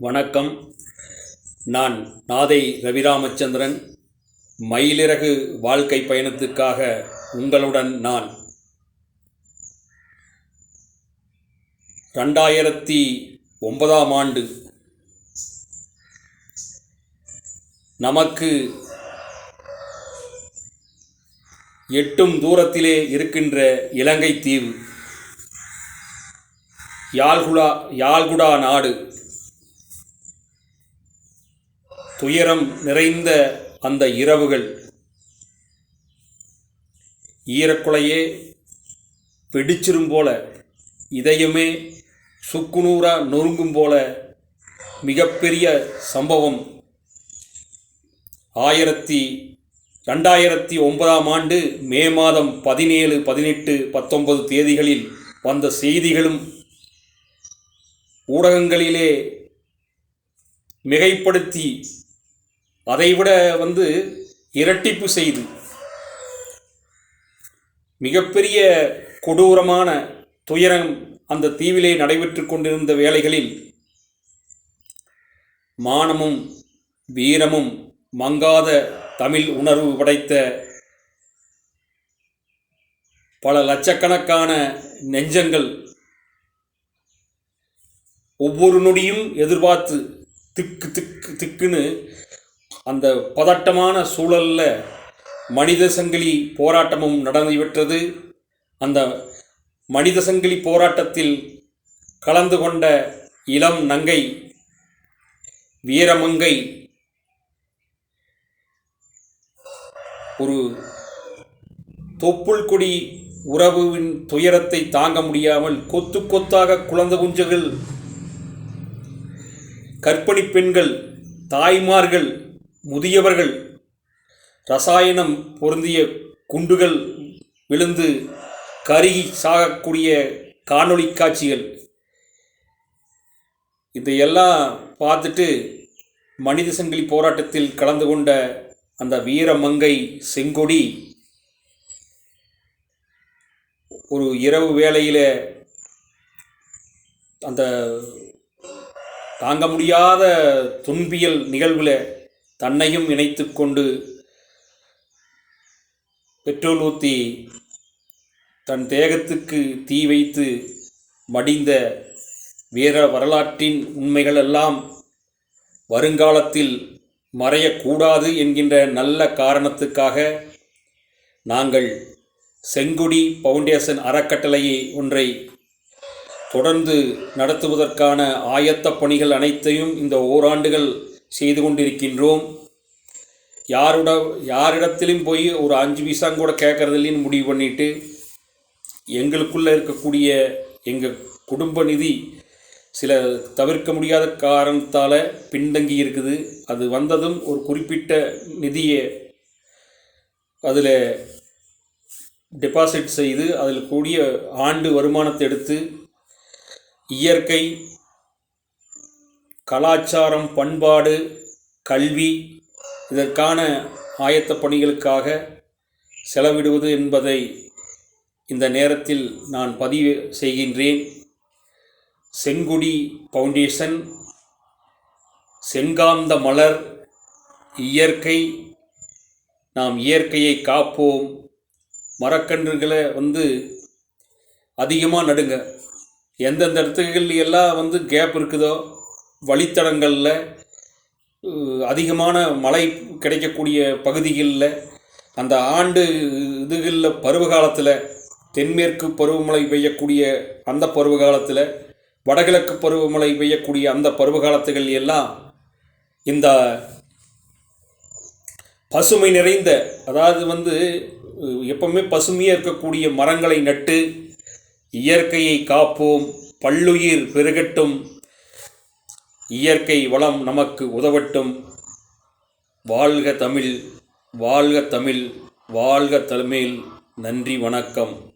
வணக்கம். நான் நாதை ரவிராமச்சந்திரன். மயிலிறகு வாழ்க்கை பயணத்துக்காக உங்களுடன் நான். ரெண்டாயிரத்தி ஒன்பதாம் ஆண்டு. நமக்கு எட்டும் தூரத்திலே இருக்கின்ற இலங்கை தீவு. யாழ்குடா யாழ்குடா நாடு. துயரம் நிறைந்த அந்த இரவுகள். ஈரக்குலையே வெடிச்சிரும் போல இதயமே சுக்குநூறாக நொறுங்கும் போல மிகப்பெரிய சம்பவம். ஆயிரத்தி ரெண்டாயிரத்தி ஒன்பதாம் ஆண்டு மே மாதம் பதினேழு பதினெட்டு பத்தொன்பது தேதிகளில் வந்த செய்திகளும் ஊடகங்களிலே மிகைப்படுத்தி அதைவிட வந்து இரட்டிப்பு செய்து மிகப்பெரிய கொடூரமான துயரம் அந்த தீவிலே நடைபெற்று கொண்டிருந்த வேளைகளில் மானமும் வீரமும் மங்காத தமிழ் உணர்வு படைத்த பல லட்சக்கணக்கான நெஞ்சங்கள் ஒவ்வொரு நொடியும் எதிர்பார்த்து திக்கு திக்கு திக்குன்னு அந்த பதட்டமான சூழலில் மனித சங்கிலி போராட்டமும் நடந்துவிட்டது அந்த மனித சங்கிலி போராட்டத்தில் கலந்து கொண்ட இளம் நங்கை வீரமங்கை ஒரு தொப்புள் கொடி உறவுவின் துயரத்தை தாங்க முடியாமல் கொத்து கொத்தாக குழந்தை குஞ்சுகள் கர்ப்பிணி பெண்கள் தாய்மார்கள் முதியவர்கள் ரசாயனம் பொருந்திய குண்டுகள் விழுந்து கருகி சாகக்கூடிய காணொளி காட்சிகள். இதையெல்லாம் பார்த்துட்டு மனித சங்கிலி போராட்டத்தில் கலந்து கொண்ட அந்த வீரமங்கை செங்கொடி ஒரு இரவு வேளையில் அந்த தாங்க முடியாத துன்பியல் நிகழ்வில் தன்னையும் இணைத்து கொண்டு பெட்ரோல் ஊற்றி தன் தேகத்துக்கு தீ வைத்து மடிந்த வீர வரலாற்றின் உண்மைகள் எல்லாம் வருங்காலத்தில் மறையக்கூடாது என்கின்ற நல்ல காரணத்துக்காக நாங்கள் செங்குடி ஃபவுண்டேஷன் அறக்கட்டளையை ஒன்றை தொடர்ந்து நடத்துவதற்கான ஆயத்த பணிகள் அனைத்தையும் இந்த ஓராண்டுகள் செய்து கொண்டிருக்கின்றோம் யாரோட யாரிடத்திலும் போய் ஒரு அஞ்சு பைசா கூட கேட்கறதில்லைன்னு முடிவு பண்ணிட்டு எங்களுக்குள்ளே இருக்கக்கூடிய எங்கள் குடும்ப நிதி சில தவிர்க்க முடியாத காரணத்தால் பின்தங்கி இருக்குது. அது வந்ததும் ஒரு குறிப்பிட்ட நிதியை அதில் டெபாசிட் செய்து அதில் கூடிய ஆண்டு வருமானத்தை எடுத்து இயற்கை கலாச்சாரம் பண்பாடு கல்வி இதற்கான ஆயத்த பணிகளுக்காக செலவிடுவது என்பதை இந்த நேரத்தில் நான் பதிவு செய்கின்றேன். செங்குடி ஃபவுண்டேஷன் செங்காந்த மலர் இயற்கை நாம் இயற்கையை காப்போம். மரக்கன்றுகளை வந்து அதிகமாக நடுங்க. எந்தெந்த இடத்துகள் எல்லாம் வந்து கேப் இருக்குதோ வழித்தடங்களில் அதிகமான மழை கிடைக்கக்கூடிய பகுதிகளில் அந்த ஆண்டு இதுகளில் பருவகாலத்தில் தென்மேற்கு பருவமழை பெய்யக்கூடிய அந்த பருவகாலத்தில் வடகிழக்கு பருவமழை பெய்யக்கூடிய அந்த பருவ காலத்துகள் எல்லாம் இந்த பசுமை நிறைந்த அதாவது வந்து எப்பவுமே பசுமையாக இருக்கக்கூடிய மரங்களை நட்டு இயற்கையை காப்போம் பல்லுயிர் பெருகட்டும் இயற்கை வளம் நமக்கு உதவட்டும். வாழ்க தமிழ் வாழ்க தமிழ் வாழ்க தமிழ் நன்றி வணக்கம்.